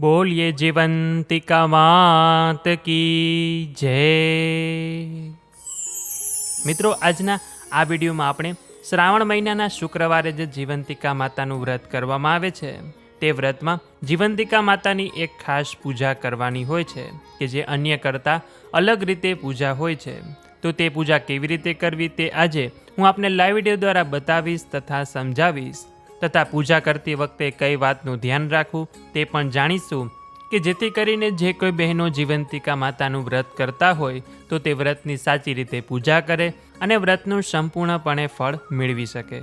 બોલીએ જીવંતિકા માત કી જય. મિત્રો, આજના આ વિડીયોમાં આપણે શ્રાવણ મહિનાના શુક્રવારે જે જીવંતિકા માતાનું વ્રત કરવામાં આવે છે, તે વ્રતમાં જીવંતિકા માતાની એક ખાસ પૂજા કરવાની હોય છે કે જે અન્ય કરતાં અલગ રીતે પૂજા હોય છે. તો તે પૂજા કેવી રીતે કરવી તે આજે હું આપને લાઈવ વીડિયો દ્વારા બતાવીશ તથા સમજાવીશ. તથા પૂજા કરતી વખતે કઈ વાતનું ધ્યાન રાખવું તે પણ જાણીશું કે જેથી કરીને જે કોઈ બહેનો જીવંતિકા માતાનું વ્રત કરતા હોય તો તે વ્રતની સાચી રીતે પૂજા કરે અને વ્રતનું સંપૂર્ણપણે ફળ મેળવી શકે.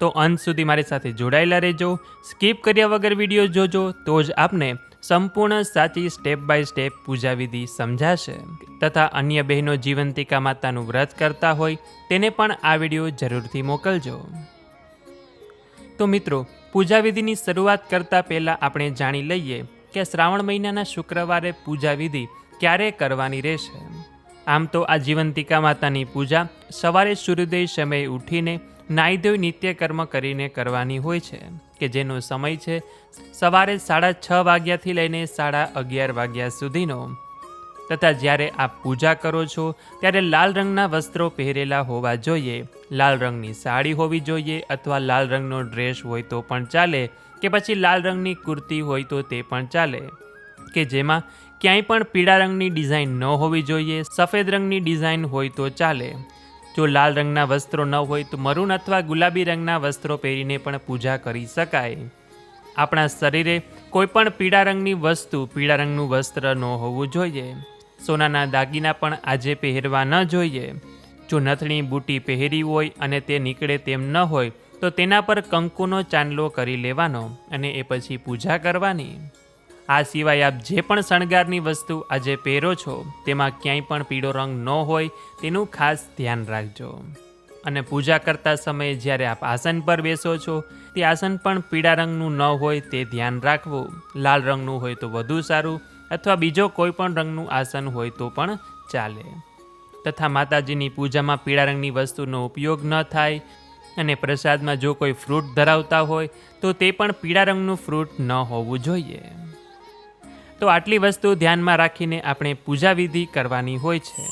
તો અંત સુધી મારી સાથે જોડાયેલા રહેજો. સ્કીપ કર્યા વગર વીડિયો જોજો તો જ આપને સંપૂર્ણ સાચી સ્ટેપ બાય સ્ટેપ પૂજા વિધિ સમજાશે. તથા અન્ય બહેનો જીવંતિકા માતાનું વ્રત કરતા હોય તેને પણ આ વીડિયો જરૂરથી મોકલજો. તો મિત્રો પૂજા વિધિની શરૂઆત કરતાં પહેલાં આપણે જાણી લઈએ કે શ્રાવણ મહિનાના શુક્રવારે પૂજા વિધિ ક્યારે કરવાની રહેશે. આમ તો આ જીવંતિકા માતાની પૂજા સવારે સૂર્યોદય સમયે ઉઠીને નાહી ધોઈ નિત્યકર્મ કરીને કરવાની હોય છે, કે જેનો સમય છે સવારે સાડા છ વાગ્યાથી લઈને સાડા અગિયાર વાગ્યા સુધીનો. તથા જ્યારે આપ પૂજા કરો છો, ત્યારે લાલ રંગના વસ્ત્રો પહેરેલા હોવા જોઈએ. લાલ રંગની સાડી હોવી જોઈએ અથવા લાલ રંગનો ડ્રેસ હોય તો પણ ચાલે કે પછી લાલ રંગની કુર્તી હોય તો તે પણ ચાલે. કે જેમાં ક્યાંય પણ પીળા રંગની ડિઝાઇન ન હોવી જોઈએ, સફેદ રંગની ડિઝાઇન હોય તો ચાલે. જો લાલ રંગના વસ્ત્રો ન હોય તો મરૂન અથવા ગુલાબી રંગના વસ્ત્રો પહેરીને પણ પૂજા કરી શકાય. આપણા શરીરે કોઈ પણ પીળા રંગની વસ્તુ પીળા રંગનું વસ્ત્ર ન હોવું જોઈએ. સોનાના દાગીના પણ આજે પહેરવા ન જોઈએ. જો નથણી બૂટી પહેરી હોય અને તે નીકળે તેમ ન હોય, તો તેના પર કંકુનો ચાંદલો કરી લેવાનો અને એ પછી પૂજા કરવાની. આ સિવાય આપ જે પણ શણગારની વસ્તુ આજે પહેરો છો, તેમાં ક્યાંય પણ પીળો રંગ ન હોય, તેનું ખાસ ધ્યાન રાખજો. અને પૂજા કરતા સમયે જ્યારે આપ આસન પર બેસો છો, તે આસન પણ પીળા રંગનું ન હોય તે ધ્યાન રાખવું. લાલ રંગનું હોય તો વધુ સારું અથવા બીજો કોઈ પણ રંગનું આસન હોય તો પણ ચાલે. તથા માતાજીની પૂજામાં પીળા રંગની વસ્તુનો ઉપયોગ ન થાય અને પ્રસાદમાં જો કોઈ ફ્રૂટ ધરાવતા હોય તો તે પણ પીળા રંગનું ફ્રૂટ ન હોવું જોઈએ. તો આટલી વસ્તુ ધ્યાનમાં રાખીને આપણે પૂજા વિધિ કરવાની હોય છે.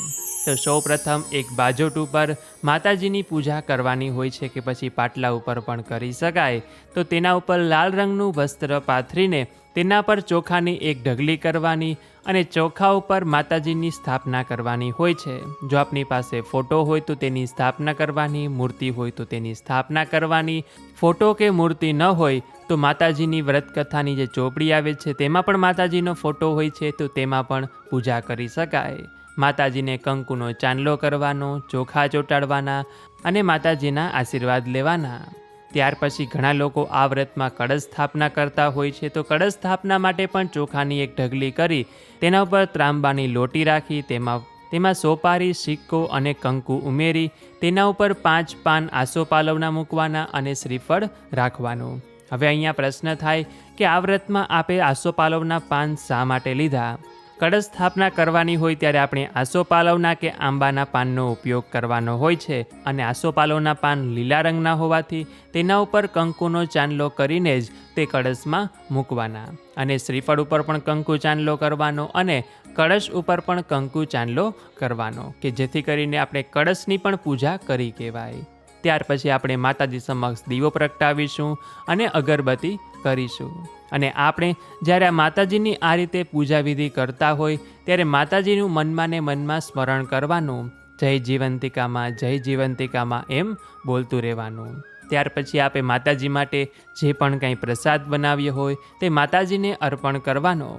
તો સૌ પ્રથમ એક બાજોટ ઉપર માતાજીની પૂજા કરવાની હોય છે કે પછી પાટલા ઉપર પણ કરી શકાય. તો તેના ઉપર લાલ રંગનું વસ્ત્ર પાથરીને તેના પર ચોખાની એક ઢગલી કરવાની અને ચોખા ઉપર માતાજીની સ્થાપના કરવાની હોય છે. જો આપની પાસે ફોટો હોય તો તેની સ્થાપના કરવાની, મૂર્તિ હોય તો તેની સ્થાપના કરવાની. ફોટો કે મૂર્તિ ન હોય તો માતાજીની વ્રતકથાની જે ચોપડી આવે છે, તેમાં પણ માતાજીનો ફોટો હોય છે, તો તેમાં પણ પૂજા કરી શકાય. માતાજીને કંકુનો ચાંદલો કરવાનો, ચોખા ચોંટાડવાના અને માતાજીના આશીર્વાદ લેવાના. ત્યાર પછી ઘણા લોકો આ વ્રતમાં કળશ સ્થાપના કરતા હોય છે. તો કળશ સ્થાપના માટે પણ ચોખાની એક ઢગલી કરી તેના ઉપર ત્રાંબાની લોટી રાખી, તેમાં તેમાં સોપારી, સિક્કો અને કંકુ ઉમેરી, તેના ઉપર પાંચ પાન આસોપાલવના મૂકવાના અને શ્રીફળ રાખવાનું. હવે અહીંયા પ્રશ્ન થાય કે આ વ્રતમાં આપે આસોપાલવના પાન શા માટે લીધા? કળશ સ્થાપના કરવાની હોય ત્યારે આપણે આસોપાલવના કે આંબાના પાનનો ઉપયોગ કરવાનો હોય છે. અને આસોપાલવના પાન લીલા રંગના હોવાથી તેના ઉપર કંકુનો ચાંદલો કરીને જ તે કળશમાં મૂકવાના. અને શ્રીફળ ઉપર પણ કંકુ ચાંદલો કરવાનો અને કળશ ઉપર પણ કંકુ ચાંદલો કરવાનો, કે જેથી કરીને આપણે કળશની પણ પૂજા કરી કહેવાય. ત્યાર પછી આપણે માતાજી સમક્ષ દીવો પ્રગટાવીશું અને અગરબત્તી કરીશું. અને આપણે જ્યારે આ માતાજીની આ રીતે પૂજા વિધિ કરતા હોય, ત્યારે માતાજીનું મનમાં ને મનમાં સ્મરણ કરવાનું, જય જીવંતિકામાં જય જીવંતિકામાં એમ બોલતું રહેવાનું. ત્યાર પછી આપે માતાજી માટે જે પણ કંઈ પ્રસાદ બનાવ્યો હોય, તે માતાજીને અર્પણ કરવાનો.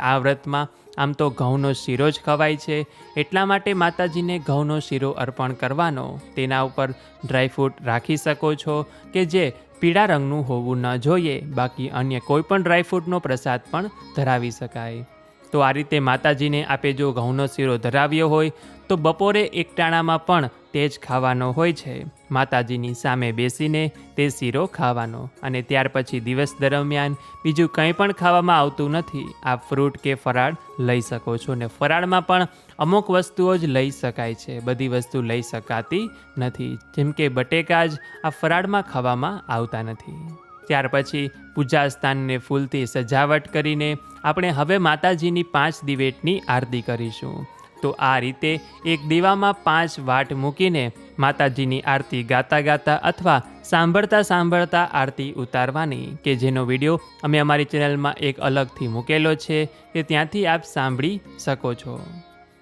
આ વ્રતમાં આમ તો ઘઉંનો શીરો જ ખવાય છે. એટલા માટે માતાજીને ઘઉંનો શીરો અર્પણ કરવાનો. તેના ઉપર ડ્રાયફ્રૂટ રાખી શકો છો કે જે પીળા રંગનું હોવું ન જોઈએ. બાકી અન્ય કોઈ પણ ડ્રાયફ્રૂટનો પ્રસાદ પણ ધરાવી શકાય. તો આ રીતે માતાજીને આપે જો ઘઉંનો શીરો ધરાવ્યો હોય, તો બપોરે એકટાણામાં પણ તે જ ખાવાનો હોય છે. માતાજીની સામે બેસીને તે શીરો ખાવાનો અને ત્યાર પછી દિવસ દરમિયાન બીજું કંઈ પણ ખાવામાં આવતું નથી, આ ફ્રૂટ કે ફરાળ લઈ શકો છો ને ફરાળમાં પણ અમુક વસ્તુઓ જ લઈ શકાય છે, બધી વસ્તુ લઈ શકાતી નથી, જેમ કે બટેકા જ આ ફરાળમાં ખાવામાં આવતા નથી. ત્યાર પછી પૂજા સ્થાનને ફૂલથી સજાવટ કરીને આપણે હવે માતાજીની પાંચ દિવેટની આરતી કરીશું. તો આ રીતે એક દીવામાં પાંચ વાટ મૂકીને માતાજીની આરતી ગાતા ગાતા અથવા સાંભળતા સાંભળતા આરતી ઉતારવાની કે જેનો વીડિયો અમે અમારી ચેનલમાં એક અલગથી મૂકેલો છે તે ત્યાંથી આપ સાંભળી શકો છો.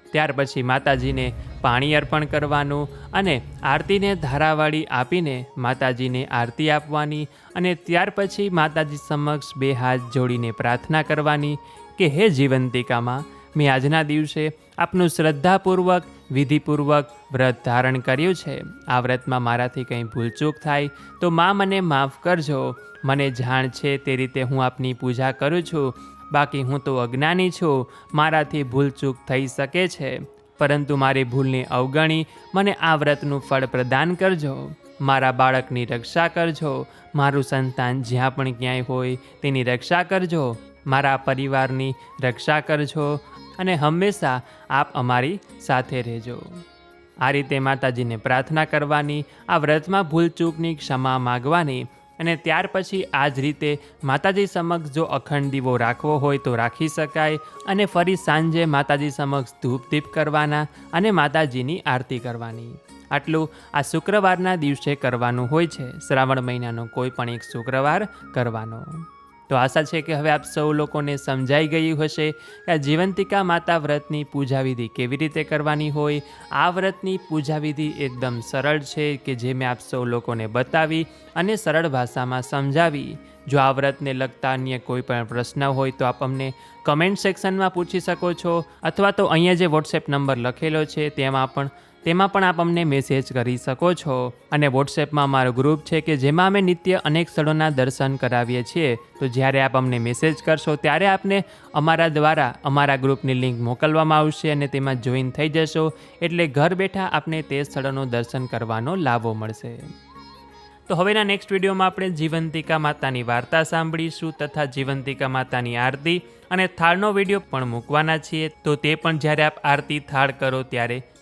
ત્યાર પછી માતાજીને પાણી અર્પણ કરવાનું અને આરતીને ધારાવાળી આપીને માતાજીને આરતી આપવાની અને ત્યાર પછી માતાજી સમક્ષ બે હાથ જોડીને પ્રાર્થના કરવાની કે, હે જીવંતિકામાં, મેં આજના દિવસે આપનું શ્રદ્ધાપૂર્વક વિધિપૂર્વક વ્રત ધારણ કર્યું છે. આ વ્રતમાં મારાથી કંઈ ભૂલચૂક થાય તો મા મને માફ કરજો. મને જાણ છે તે રીતે હું આપની પૂજા કરું છું. બાકી હું તો અજ્ઞાની છું. મારાથી ભૂલચૂક થઈ શકે છે. પરંતુ મારી ભૂલને અવગણી મને આ વ્રતનું ફળ પ્રદાન કરજો. મારા બાળકની રક્ષા કરજો. મારું સંતાન જ્યાં પણ ક્યાંય હોય તેની રક્ષા કરજો. મારા પરિવારની રક્ષા કરજો. અને હંમેશા આપ અમારી સાથે રહેજો. આ રીતે માતાજીને પ્રાર્થના કરવાની, આ વ્રતમાં ભૂલચૂકની ક્ષમા માગવાની અને ત્યાર પછી આ જ રીતે માતાજી સમક્ષ જો અખંડ દીવો રાખવો હોય તો રાખી શકાય અને ફરી સાંજે માતાજી સમક્ષ ધૂપ દીપ કરવાના અને માતાજીની આરતી કરવાની. આટલું આ શુક્રવારના દિવસે કરવાનું હોય છે. શ્રાવણ મહિનાનો કોઈ પણ એક શુક્રવાર કરવાનો. તો આશા છે કે હવે આપ સૌ લોકોને સમજાઈ ગયું હશે કે આ જીવંતિકા માતા વ્રતની પૂજા વિધિ કેવી રીતે કરવાની હોય. આ વ્રતની પૂજા વિધિ એકદમ સરળ છે કે જે મેં આપ સૌ લોકોને બતાવી અને સરળ ભાષામાં સમજાવી. જો આ વ્રતને લગતા અન્ય કોઈ પણ પ્રશ્ન હોય તો આપ અમને કમેન્ટ સેક્શનમાં પૂછી શકો છો અથવા તો અહીંયા જે વોટ્સએપ નંબર લખેલો છે તેમાં પણ તેમાં પણ આપ અમને મેસેજ કરી શકો છો. અને વોટ્સએપમાં અમારો ગ્રુપ છે કે જેમાં અમે નિત્ય અનેક સ્થળોના દર્શન કરાવીએ છીએ. તો જ્યારે આપ અમને મેસેજ કરશો, ત્યારે આપને અમારા દ્વારા અમારા ગ્રુપની લિંક મોકલવામાં આવશે અને તેમાં જોઈન થઈ જશો. એટલે ઘર બેઠા આપને તે સ્થળોનું દર્શન કરવાનો લાભો મળશે. તો હવેના નેક્સ્ટ વિડીયોમાં આપણે જીવંતિકા માતાની વાર્તા સાંભળીશું તથા જીવંતિકા માતાની આરતી. અને થાળનો વીડિયો પણ મૂકવાના છીએ. તો તે પણ જ્યારે આપ આરતી થાળ કરો ત્યારે